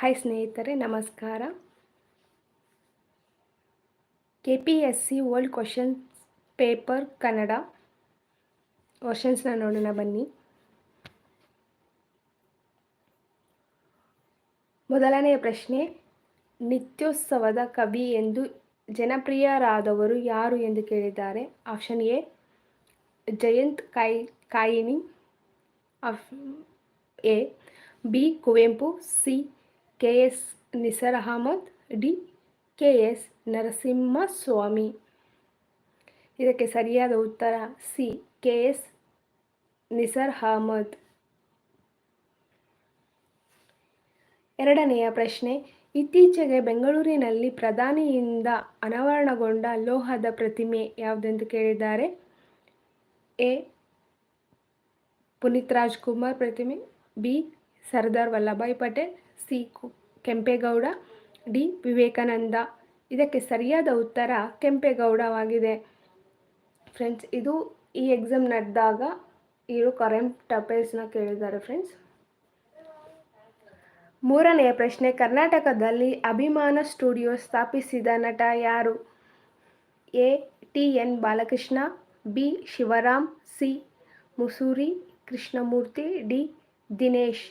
Hi ಸ್ನೇಹಿತರೆ, ನಮಸ್ಕಾರ. K P S C world questions paper Kannada ಕ್ವಶನ್ಸ್ನ ನೋಡೋಣ ಬನ್ನಿ. ಮೊದಲನೆಯ ಪ್ರಶ್ನೆ, ನಿತ್ಯೋತ್ಸವದ ಕವಿ ಎಂದು ಜನಪ್ರಿಯರಾದವರು ಯಾರು ಎಂದು ಕೇಳಿದ್ದಾರೆ. Option A Jayant Kai, Kaikini. Of A B Kuvempu, C K S Nisar Ahmed D K S Narasimhaswamy. ಇದಕ್ಕೆ ಸರಿಯಾದ ಉತ್ತರ C K S Nisar Ahmed ಎರಡನೆಯ ಪ್ರಶ್ನೆ, ಇತ್ತೀಚೆಗೆ ಬೆಂಗಳೂರಿನಲ್ಲಿ ಪ್ರಧಾನಿಯಿಂದ ಅನಾವರಣಗೊಂಡ ಲೋಹದ ಪ್ರತಿಮೆ ಯಾವುದೆಂದು ಕೇಳಿದ್ದಾರೆ? ಎ, ಪುನೀತ್ ರಾಜ್ಕುಮಾರ್ ಪ್ರತಿಮೆ, B, Sardar Vallabhbhai Patel C Kempegowda, D Vivekananda. ಇದಕ್ಕೆ ಸರಿಯಾದ ಉತ್ತರ ಕೆಂಪೇಗೌಡವಾಗಿದೆ. ಫ್ರೆಂಡ್ಸ್, ಇದು ಈ ಎಕ್ಸಾಮ್ ನಡೆದಾಗ ಇವರು ಕರೆಂಟ್ ಟಪೇಲ್ಸ್ನ ಕೇಳಿದ್ದಾರೆ ಫ್ರೆಂಡ್ಸ್. ಮೂರನೆಯ ಪ್ರಶ್ನೆ, ಕರ್ನಾಟಕದಲ್ಲಿ ಅಭಿಮಾನ ಸ್ಟುಡಿಯೋ ಸ್ಥಾಪಿಸಿದ ನಟ ಯಾರು? A, T N Balakrishna, B Shivaram, C Mussoori Krishnamurthy, D Dinesh.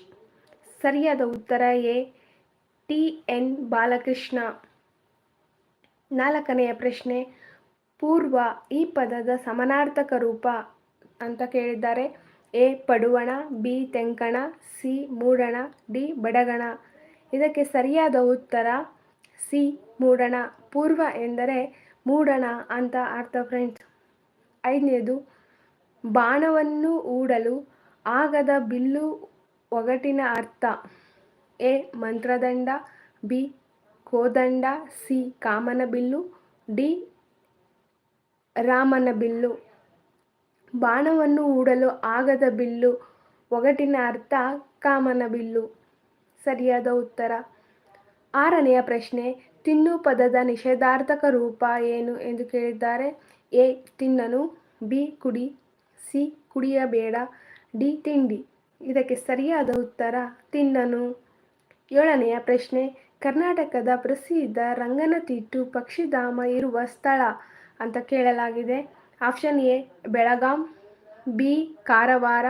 ಸರಿಯಾದ ಉತ್ತರ ಎ. ಟಿ. ಎನ್. ಬಾಲಕೃಷ್ಣ. ನಾಲ್ಕನೆಯ ಪ್ರಶ್ನೆ, ಪೂರ್ವ ಈ ಪದದ ಸಮನಾರ್ಥಕ ರೂಪ ಅಂತ ಕೇಳಿದ್ದಾರೆ. ಎ. ಪಡುವಣ, ಬಿ. ತೆಂಕಣ, ಸಿ. ಮೂಡಣ, ಡಿ. ಬಡಗಣ. ಇದಕ್ಕೆ ಸರಿಯಾದ ಉತ್ತರ ಸಿ. ಮೂಡಣ. ಪೂರ್ವ ಎಂದರೆ ಮೂಡಣ ಅಂತ ಅರ್ಥ ಫ್ರೆಂಡ್ಸ್. ಐದನೇದು ಬಾಣವನ್ನು ಊಡಲು ಆಗದ ಬಿಲ್ಲು ಒಗಟಿನ ಅರ್ಥ. ಎ. ಮಂತ್ರದಂಡ. ಬಿ. ಕೋದಂಡ. ಸಿ. ಕಾಮನ ಬಿಲ್ಲು. ಡಿ. ರಾಮನ ಬಿಲ್ಲು. ಬಾಣವನ್ನು ಹೂಡಲು ಆಗದ ಬಿಲ್ಲು. ಒಗಟಿನ ಅರ್ಥ, ಕಾಮನ ಬಿಲ್ಲು. ಸರಿಯಾದ ಉತ್ತರ. ಆರನೆಯ ಪ್ರಶ್ನೆ, ತಿನ್ನು ಪದದ ನಿಷೇಧಾರ್ಥಕ ರೂಪ ಏನು ಎಂದು ಕೇಳಿದ್ದಾರೆ? ಎ. ತಿನ್ನನು. ಬಿ. ಕುಡಿ. ಸಿ. ಕುಡಿಯಬೇಡ. ಡಿ. ತಿಂಡಿ. ಇದಕ್ಕೆ ಸರಿಯಾದ ಉತ್ತರ ತಿನ್ನನು. ಏಳನೆಯ ಪ್ರಶ್ನೆ, ಕರ್ನಾಟಕದ ಪ್ರಸಿದ್ಧ ರಂಗನತಿಟ್ಟು ಪಕ್ಷಿಧಾಮ ಇರುವ ಸ್ಥಳ ಅಂತ ಕೇಳಲಾಗಿದೆ. Option A, Belgaum, B, Karwar,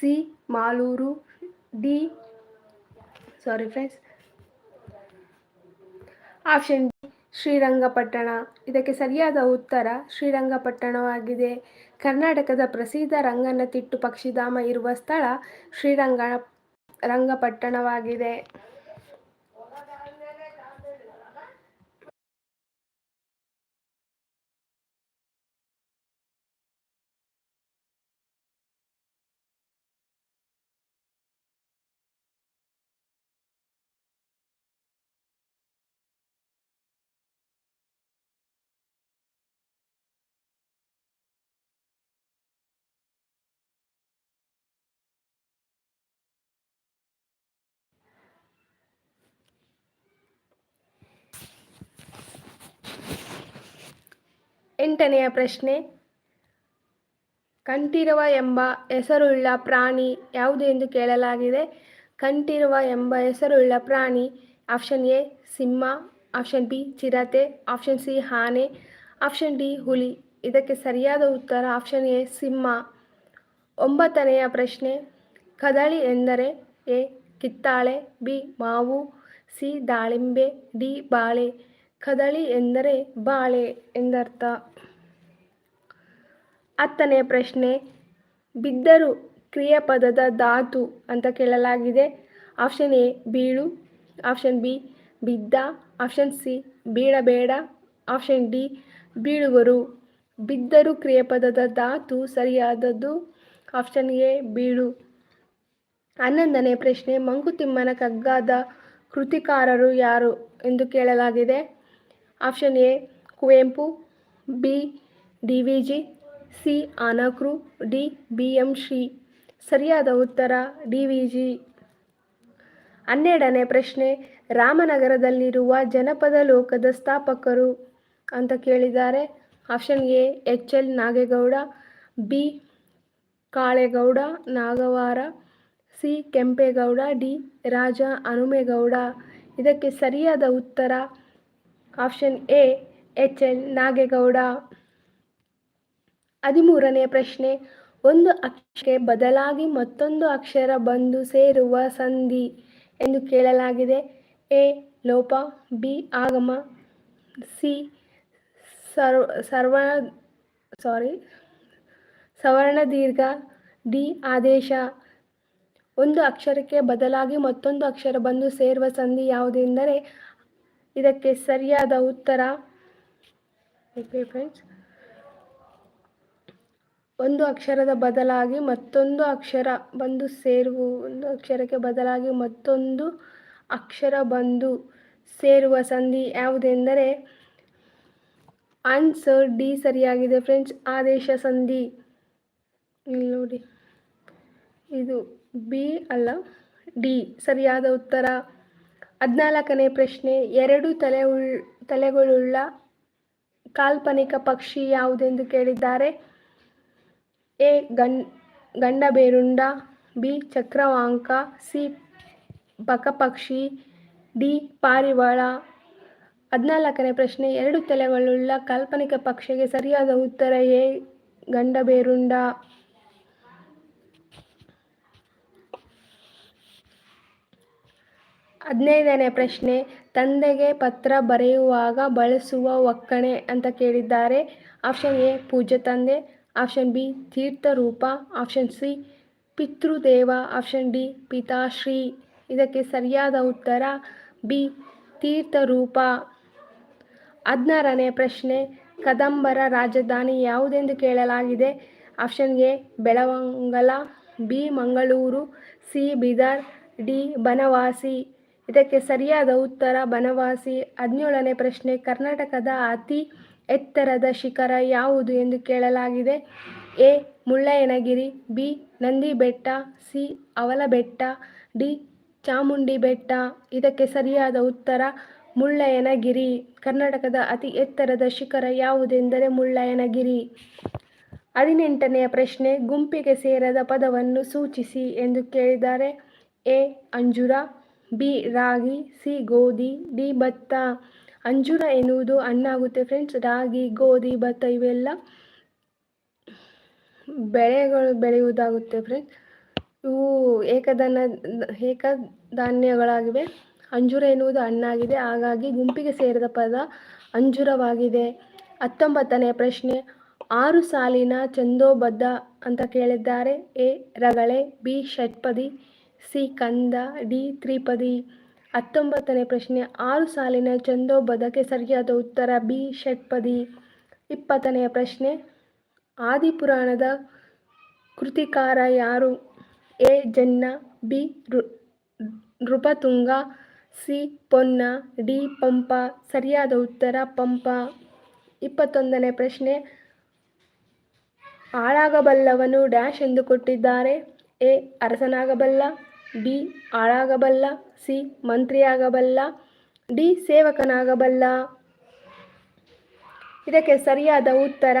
C, Malur, D, sorry friends. Option D Srirangapatna. ಇದಕ್ಕೆ ಸರಿಯಾದ ಉತ್ತರ ಶ್ರೀರಂಗಪಟ್ಟಣವಾಗಿದೆ. ಕರ್ನಾಟಕದ ಪ್ರಸಿದ್ಧ ರಂಗನತಿಟ್ಟು ಪಕ್ಷಿಧಾಮ ಇರುವ ಸ್ಥಳ ಶ್ರೀರಂಗ ರಂಗಪಟ್ಟಣವಾಗಿದೆ. ಎಂಟನೆಯ ಪ್ರಶ್ನೆ. ಕಂಠೀರವ ಎಂಬ ಹೆಸರುಳ್ಳ ಪ್ರಾಣಿ ಯಾವುದು ಎಂದು ಕೇಳಲಾಗಿದೆ. ಕಂಠೀರವ ಎಂಬ ಹೆಸರುಳ್ಳ ಪ್ರಾಣಿ ಆಪ್ಷನ್ ಎ, ಸಿಂಹ, ಆಪ್ಷನ್ ಬಿ, ಚಿರತೆ, ಆಪ್ಷನ್ ಸಿ, ಆನೆ, ಆಪ್ಷನ್ ಡಿ, ಹುಲಿ. ಇದಕ್ಕೆ ಸರಿಯಾದ ಉತ್ತರ ಆಪ್ಷನ್ ಎ, ಸಿಂಹ. ಒಂಬತ್ತನೆಯ ಪ್ರಶ್ನೆ. ಕದಳಿ ಎಂದರೆ ಎ, ಕಿತ್ತಾಳೆ, ಬಿ, ಮಾವು, ಸಿ, ದಾಳಿಂಬೆ, ಡಿ, ಬಾಳೆ. ಕದಳಿ ಎಂದರೆ ಬಾಳೆ ಎಂದರ್ಥ. ಹತ್ತನೆಯ ಪ್ರಶ್ನೆ, ಬಿದ್ದರು ಕ್ರಿಯಾಪದದ ಧಾತು ಅಂತ ಕೇಳಲಾಗಿದೆ. ಆಪ್ಷನ್ ಎ ಬೀಳು. ಆಪ್ಷನ್ ಬಿ ಬಿದ್ದ. ಆಪ್ಷನ್ ಸಿ ಬೀಳಬೇಡ. ಆಪ್ಷನ್ ಡಿ ಬೀಳುವರು. ಬಿದ್ದರು ಕ್ರಿಯಾಪದದ ಧಾತು ಸರಿಯಾದದ್ದು. ಆಪ್ಷನ್ ಎ ಬೀಳು. ಹನ್ನೊಂದನೇ ಪ್ರಶ್ನೆ, ಮಂಕುತಿಮ್ಮನ ಕಗ್ಗದ ಕೃತಿಕಾರರು ಯಾರು ಎಂದು ಕೇಳಲಾಗಿದೆ. Option A, Kuvempu, B, D V G, C, Anakru, D, B M Shri. ಸರಿಯಾದ ಉತ್ತರ, ಡಿ ವಿ ಜಿ. ಹನ್ನೆರಡನೇ ಪ್ರಶ್ನೆ, ರಾಮನಗರದಲ್ಲಿರುವ ಜನಪದ ಲೋಕದ ಸ್ಥಾಪಕರು ಅಂತ ಕೇಳಿದ್ದಾರೆ. Option A, H L Nagegowda, B, Kalegowda, Nagavara, C, Kempegowda, D, Raja Hanumegowda. ಇದಕ್ಕೆ ಸರಿಯಾದ ಉತ್ತರ option A, H L Nagegowda. ಹದಿಮೂರನೆಯ ಪ್ರಶ್ನೆ, ಒಂದು ಅಕ್ಷರಕ್ಕೆ ಬದಲಾಗಿ ಮತ್ತೊಂದು ಅಕ್ಷರ ಬಂದು ಸೇರುವ ಸಂಧಿ ಎಂದು ಕೇಳಲಾಗಿದೆ. ಎ, ಲೋಪ, ಬಿ, ಆಗಮ, ಸಿ, ಸರ್ವ ಸರ್ವ, ಸಾರಿ, ಸವರ್ಣ ದೀರ್ಘ, ಡಿ, ಆದೇಶ. ಒಂದು ಅಕ್ಷರಕ್ಕೆ ಬದಲಾಗಿ ಮತ್ತೊಂದು ಅಕ್ಷರ ಬಂದು ಸೇರುವ ಸಂಧಿ ಯಾವುದೆಂದರೆ ಇದಕ್ಕೆ ಸರಿಯಾದ ಉತ್ತರ. ಫ್ರೆಂಡ್ಸ್ ಒಂದು ಅಕ್ಷರದ ಬದಲಾಗಿ ಮತ್ತೊಂದು ಅಕ್ಷರ ಬಂದು ಸೇರುವ, ಒಂದು ಅಕ್ಷರಕ್ಕೆ ಬದಲಾಗಿ ಮತ್ತೊಂದು ಅಕ್ಷರ ಬಂದು ಸೇರುವ ಸಂಧಿ ಯಾವುದೆಂದರೆ ಆನ್ಸರ್ ಡಿ ಸರಿಯಾಗಿದೆ ಫ್ರೆಂಡ್ಸ್ ಆದೇಶ ಸಂಧಿ. ಇಲ್ಲಿ ನೋಡಿ. ಇದು ಬಿ ಅಲ್ಲ, ಡಿ ಸರಿಯಾದ ಉತ್ತರ. ಹದಿನಾಲ್ಕನೇ ಪ್ರಶ್ನೆ, ಎರಡು ತಲೆ ಉಳ್ ತಲೆಗಳುಳ್ಳ ಕಾಲ್ಪನಿಕ ಪಕ್ಷಿ ಯಾವುದೆಂದು ಕೇಳಿದ್ದಾರೆ? ಎ ಗಂ ಬೇರುಂಡ ಬಿ, ಚಕ್ರವಾಂಕ, ಸಿ ಬಕಪಕ್ಷಿ ಡಿ, ಪಾರಿವಾಳ. ಹದಿನಾಲ್ಕನೇ ಪ್ರಶ್ನೆ, ಎರಡು ತಲೆಗಳುಳ್ಳ ಕಾಲ್ಪನಿಕ ಪಕ್ಷಿಗೆ ಸರಿಯಾದ ಉತ್ತರ ಎ, ಗಂಡಬೇರುಂಡ. ಹದಿನೈದನೇ ಪ್ರಶ್ನೆ, ತಂದೆಗೆ ಪತ್ರ ಬರೆಯುವಾಗ ಬಳಸುವ ಒಕ್ಕಣೆ ಅಂತ ಕೇಳಿದ್ದಾರೆ. ಆಪ್ಷನ್ ಎ, ಪೂಜ್ಯ ತಂದೆ. ಆಪ್ಷನ್ ಬಿ, ತೀರ್ಥರೂಪ. ಆಪ್ಷನ್ ಸಿ, ಪಿತೃದೇವ. ಆಪ್ಷನ್ ಡಿ, ಪಿತಾಶ್ರೀ. ಇದಕ್ಕೆ ಸರಿಯಾದ ಉತ್ತರ ಬಿ, ತೀರ್ಥರೂಪ. ಹದಿನಾರನೇ ಪ್ರಶ್ನೆ, ಕದಂಬರ ರಾಜಧಾನಿ ಯಾವುದೆಂದು ಕೇಳಲಾಗಿದೆ? Option A, Belavangala. B, Mangaluru. C, Bidar. D, Banavasi. ಇದಕ್ಕೆ ಸರಿಯಾದ ಉತ್ತರ ಬನವಾಸಿ. ಹದಿನೇಳನೇ ಪ್ರಶ್ನೆ, ಕರ್ನಾಟಕದ ಅತಿ ಎತ್ತರದ ಶಿಖರ ಯಾವುದು ಎಂದು ಕೇಳಲಾಗಿದೆ. A, Mullayanagiri, B Nandi Betta C ಅವಲ ಬೆಟ್ಟ ಡಿ ಚಾಮುಂಡಿ ಬೆಟ್ಟ ಇದಕ್ಕೆ ಸರಿಯಾದ ಉತ್ತರ ಮುಳ್ಳಯ್ಯನಗಿರಿ. ಕರ್ನಾಟಕದ ಅತಿ ಎತ್ತರದ ಶಿಖರ ಯಾವುದೆಂದರೆ ಮುಳ್ಳಯ್ಯನಗಿರಿ. ಹದಿನೆಂಟನೆಯ ಪ್ರಶ್ನೆ, ಗುಂಪಿಗೆ ಸೇರದ ಪದವನ್ನು ಸೂಚಿಸಿ ಎಂದು ಕೇಳಿದ್ದಾರೆ. ಎ, ಅಂಜೂರ ಬಿ ರಾಗಿ, ಸಿ ಗೋಧಿ, ಡಿ ಭತ್ತ. ಅಂಜೂರ ಎನ್ನುವುದು ಹಣ್ಣಾಗುತ್ತೆ ಫ್ರೆಂಡ್ಸ್ ರಾಗಿ, ಗೋಧಿ, ಭತ್ತ ಇವೆಲ್ಲ ಬೆಳೆಗಳು ಬೆಳೆಯುವುದಾಗುತ್ತೆ ಫ್ರೆಂಡ್ಸ್ ಇವು ಏಕದನ ಏಕಧಾನ್ಯಗಳಾಗಿವೆ. ಅಂಜೂರ ಎನ್ನುವುದು ಹಣ್ಣಾಗಿದೆ. ಹಾಗಾಗಿ ಗುಂಪಿಗೆ ಸೇರಿದ ಪದ ಅಂಜೂರವಾಗಿದೆ. ಹತ್ತೊಂಬತ್ತನೆಯ ಪ್ರಶ್ನೆ. ಆರು ಸಾಲಿನ ಚಂದೋಬದ್ಧ ಅಂತ ಕೇಳಿದ್ದಾರೆ. ಎ, ರಗಳೆ, ಬಿ, ಷಟ್ಪದಿ ಸಿ ಕಂದ, ಡಿ ತ್ರಿಪದಿ. ಹತ್ತೊಂಬತ್ತನೇ ಪ್ರಶ್ನೆ, ಆರು ಸಾಲಿನ ಚಂದೋಬದಕ್ಕೆ ಸರಿಯಾದ ಉತ್ತರ ಬಿ ಷಟ್ಪದಿ. ಇಪ್ಪತ್ತನೆಯ ಪ್ರಶ್ನೆ, ಆದಿಪುರಾಣದ ಕೃತಿಕಾರ ಯಾರು? A Janna, B Nripatunga, C Ponna, D Pampa. ಸರಿಯಾದ ಉತ್ತರ ಪಂಪ. ಇಪ್ಪತ್ತೊಂದನೇ ಪ್ರಶ್ನೆ, ಹಾಳಾಗಬಲ್ಲವನು ಡ್ಯಾಶ್ ಎಂದು ಕೊಟ್ಟಿದ್ದಾರೆ. ಎ ಅರಸನಾಗಬಲ್ಲ, ಬಿ ಆಳಾಗಬಲ್ಲ ಸಿ ಮಂತ್ರಿಯಾಗಬಲ್ಲ, ಡಿ ಸೇವಕನಾಗಬಲ್ಲ. ಇದಕ್ಕೆ ಸರಿಯಾದ ಉತ್ತರ,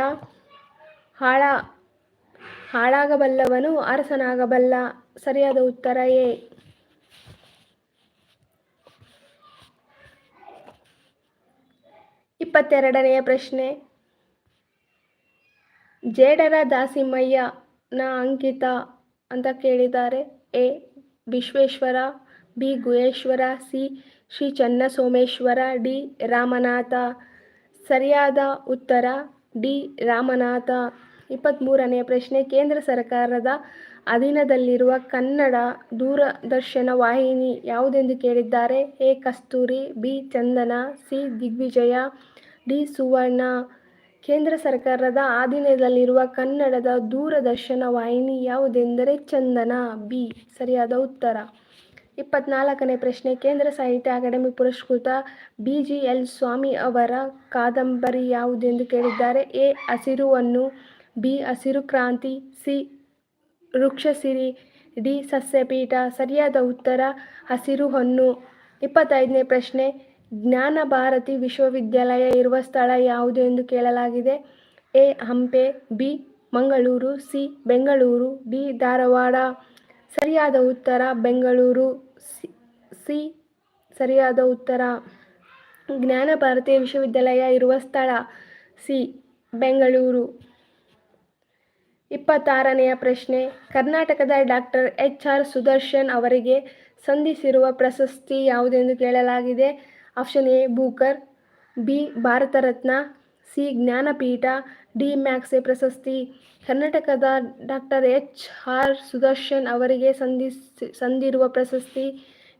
ಹಾಳ, ಹಾಳಾಗಬಲ್ಲವನು ಅರಸನಾಗಬಲ್ಲ. ಸರಿಯಾದ ಉತ್ತರ ಎ. ಇಪ್ಪತ್ತೆರಡನೆಯ ಪ್ರಶ್ನೆ. ಜೇಡರ ದಾಸಿಮಯ್ಯನ ಅಂಕಿತ ಅಂತ ಕೇಳಿದ್ದಾರೆ. A. Vishweshwara, B. Guheshwara, C. Shri Channasomeshwara D. Ramanatha. ಸರಿಯಾದ ಉತ್ತರ, ಡಿ. ರಾಮನಾಥ. ಇಪ್ಪತ್ತ್ಮೂರನೆಯ ಪ್ರಶ್ನೆ. ಕೇಂದ್ರ ಸರ್ಕಾರದ ಅಧೀನದಲ್ಲಿರುವ ಕನ್ನಡ ದೂರದರ್ಶನ ವಾಹಿನಿ ಯಾವುದೆಂದು ಕೇಳಿದ್ದಾರೆ? A. Kasturi, B. Chandana, C. Digvijaya, D. Suvarna. ಕೇಂದ್ರ ಸರ್ಕಾರದ ಅಧೀನದಲ್ಲಿರುವ ಕನ್ನಡದ ದೂರದರ್ಶನ ವಾಹಿನಿ ಯಾವುದೆಂದರೆ ಚಂದನ. ಬಿ. ಸರಿಯಾದ ಉತ್ತರ. ಇಪ್ಪತ್ನಾಲ್ಕನೇ ಪ್ರಶ್ನೆ. ಕೇಂದ್ರ ಸಾಹಿತ್ಯ ಅಕಾಡೆಮಿ ಪುರಸ್ಕೃತ ಬಿ. ಜಿ. ಎಲ್. ಸ್ವಾಮಿ ಅವರ ಕಾದಂಬರಿ ಯಾವುದೆಂದು ಕೇಳಿದ್ದಾರೆ? ಎ. ಹಸಿರುವನ್ನು, ಬಿ. ಹಸಿರು ಕ್ರಾಂತಿ, ಸಿ. ವೃಕ್ಷಸಿರಿ, ಡಿ. ಸಸ್ಯಪೀಠ. ಸರಿಯಾದ ಉತ್ತರ ಹಸಿರು ಹೊನ್ನು ಇಪ್ಪತ್ತೈದನೇ ಪ್ರಶ್ನೆ. ಜ್ಞಾನ ಭಾರತಿ ವಿಶ್ವವಿದ್ಯಾಲಯ ಇರುವ ಸ್ಥಳ ಯಾವುದು ಎಂದು ಕೇಳಲಾಗಿದೆ. A. Hampi, B. Mangaluru, C. Bengaluru, D. Dharwad. ಸರಿಯಾದ ಉತ್ತರ ಬೆಂಗಳೂರು. ಸಿ. ಸರಿಯಾದ ಉತ್ತರ. ಜ್ಞಾನ ಭಾರತಿ ವಿಶ್ವವಿದ್ಯಾಲಯ ಇರುವ ಸ್ಥಳ ಸಿ. ಬೆಂಗಳೂರು. ಇಪ್ಪತ್ತಾರನೆಯ ಪ್ರಶ್ನೆ. ಕರ್ನಾಟಕದ ಡಾಕ್ಟರ್ ಎಚ್. ಆರ್. ಸುದರ್ಶನ್ ಅವರಿಗೆ ಸಂಧಿಸಿರುವ ಪ್ರಶಸ್ತಿ ಯಾವುದೆಂದು ಕೇಳಲಾಗಿದೆ. Option A, Booker, B Bharat Ratna C, Jnanpith, D, ಮ್ಯಾಕ್ಸೆ ಪ್ರಶಸ್ತಿ. ಕರ್ನಾಟಕದ ಡಾಕ್ಟರ್ ಎಚ್. ಆರ್. ಸುದರ್ಶನ್ ಅವರಿಗೆ ಸಂಧಿಸಿ ಸಂದಿರುವ ಪ್ರಶಸ್ತಿ,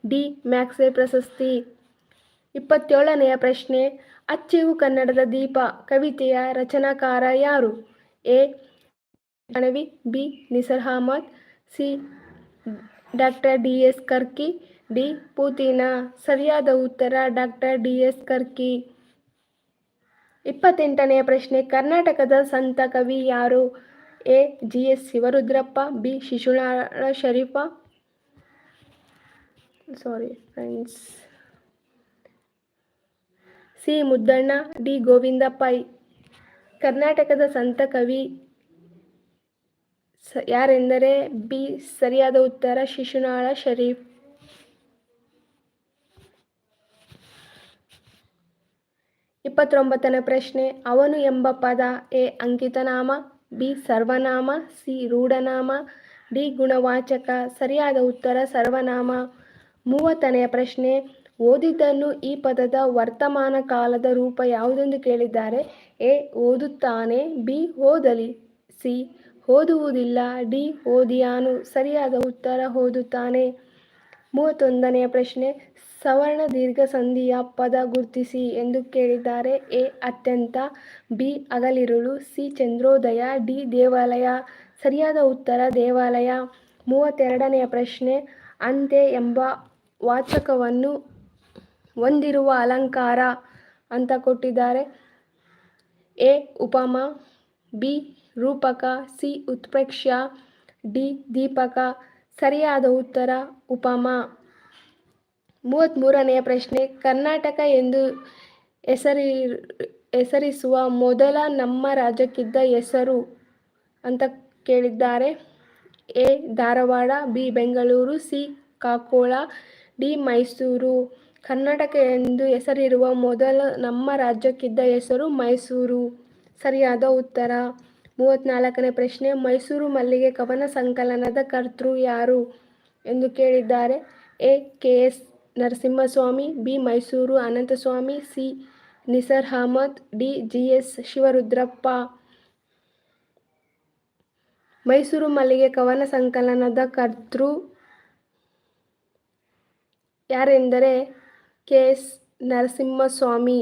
ಡಿ, ಮ್ಯಾಕ್ಸೆ ಪ್ರಶಸ್ತಿ. ಇಪ್ಪತ್ತೇಳನೆಯ ಪ್ರಶ್ನೆ, ಅಚ್ಚಿವು ಕನ್ನಡದ ದೀಪ, ಕವಿತೆಯ ರಚನಾಕಾರ ಯಾರು? A ಗಣವಿ B, Nisar Ahmad, C, doctor D S Karki D. ಪುದೀನ, ಸರಿಯಾದ ಉತ್ತರ ಡಾಕ್ಟರ್ ಡಿ. ಎಸ್. ಕರ್ಕಿ. ಇಪ್ಪತ್ತೆಂಟನೆಯ ಪ್ರಶ್ನೆ, ಕರ್ನಾಟಕದ ಸಂತ ಕವಿ ಯಾರು? A. G. S. Shivarudrappa, B. Shishunala Sharifa. Sorry friends C. Muddanna, D. Govinda Pai ಕರ್ನಾಟಕದ ಸಂತ ಕವಿ ಯಾರೆಂದರೆ ಬಿ. ಸರಿಯಾದ ಉತ್ತರ ಶಿಶುನಾಳ ಶರೀಫ್. ಇಪ್ಪತ್ತೊಂಬತ್ತನೇ ಪ್ರಶ್ನೆ, ಅವನು ಎಂಬ ಪದ ಎ, ಅಂಕಿತನಾಮ, ಬಿ, ಸರ್ವನಾಮ, ಸಿ, ರೂಢನಾಮ, ಡಿ, ಗುಣವಾಚಕ, ಸರಿಯಾದ ಉತ್ತರ ಸರ್ವನಾಮ. ಮೂವತ್ತನೆಯ ಪ್ರಶ್ನೆ, ಓದಿದ್ದನ್ನು ಈ ಪದದ ವರ್ತಮಾನ ಕಾಲದ ರೂಪ ಯಾವುದೆಂದು ಕೇಳಿದ್ದಾರೆ? ಎ, ಓದುತ್ತಾನೆ, ಬಿ, ಓದಲಿ, ಸಿ, ಓದುವುದಿಲ್ಲ, ಡಿ, ಓದಿಯಾನು, ಸರಿಯಾದ ಉತ್ತರ ಓದುತ್ತಾನೆ. ಮೂವತ್ತೊಂದನೆಯ ಪ್ರಶ್ನೆ ಸವರ್ಣ ದೀರ್ಘ ಸಂಧಿಯ ಪದ ಗುರುತಿಸಿ ಎಂದು ಕೇಳಿದ್ದಾರೆ. ಎ ಅತ್ಯಂತ, ಬಿ ಅಗಲಿರುಳು ಸಿ ಚಂದ್ರೋದಯ, ಡಿ ದೇವಾಲಯ. ಸರಿಯಾದ ಉತ್ತರ ದೇವಾಲಯ. ಮೂವತ್ತೆರಡನೆಯ ಪ್ರಶ್ನೆ, ಅಂತೆ ಎಂಬ ವಾಚಕವನ್ನು ಹೊಂದಿರುವ ಅಲಂಕಾರ ಅಂತ ಕೊಟ್ಟಿದ್ದಾರೆ. ಎ ಉಪಮ, ಬಿ ರೂಪಕ, ಸಿ ಉತ್ಪ್ರೇಕ್ಷ ಡಿ ದೀಪಕ. ಸರಿಯಾದ ಉತ್ತರ ಉಪಮ. ಮೂವತ್ತ್ಮೂರನೆಯ ಪ್ರಶ್ನೆ, ಕರ್ನಾಟಕ ಎಂದು ಹೆಸರಿ, ಹೆಸರಿಸುವ ಮೊದಲ ನಮ್ಮ ರಾಜ್ಯಕ್ಕಿದ್ದ ಹೆಸರು ಅಂತ ಕೇಳಿದ್ದಾರೆ. A. Dharwad, B. Bengaluru, C. Kakola, D. Mysuru. Karnataka ಎಂದು ಹೆಸರಿರುವ ಮೊದಲ ನಮ್ಮ ರಾಜ್ಯಕ್ಕಿದ್ದ ಹೆಸರು ಮೈಸೂರು. ಸರಿಯಾದ ಉತ್ತರ. ಮೂವತ್ತ್ನಾಲ್ಕನೇ ಪ್ರಶ್ನೆ, ಮೈಸೂರು ಮಲ್ಲಿಗೆ ಕವನ ಸಂಕಲನದ ಕರ್ತೃ ಯಾರು ಎಂದು ಕೇಳಿದ್ದಾರೆ. A. K. S. Narasimhaswamy, B. Mysuru Anantaswamy, C. Nisar Ahmed D. G S Shivarudrappa. Mysuru ಮಲ್ಲಿಗೆ ಕವನ ಸಂಕಲನದ ಕರ್ತೃ ಯಾರೆಂದರೆ ಕೆ. ಎಸ್. ನರಸಿಂಹಸ್ವಾಮಿ.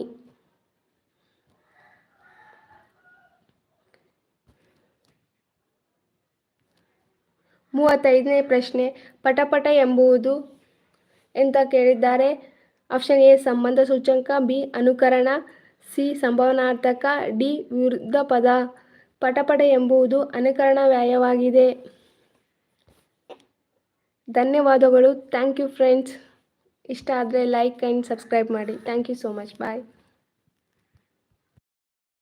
ಮೂವತ್ತೈದನೇ ಪ್ರಶ್ನೆ, ಪಟಪಟ ಎಂಬುದು ಅಂತ ಕೇಳಿದ್ದಾರೆ? ಆಪ್ಷನ್ ಎ, ಸಂಬಂಧ ಸೂಚಕ, ಬಿ, ಅನುಕರಣ, ಸಿ, ಸಂಭವನಾರ್ಥಕ, ಡಿ, ವಿರುದ್ಧ ಪದ. ಪಟಪಟ ಎಂಬುದು ಅನುಕರಣ ವ್ಯಯವಾಗಿದೆ. ಧನ್ಯವಾದಗಳು. Thank you friends. ಇಷ್ಟ ಆದರೆ ಲೈಕ್ ಆ್ಯಂಡ್ ಸಬ್ಸ್ಕ್ರೈಬ್ ಮಾಡಿ. Thank you so much. Bye.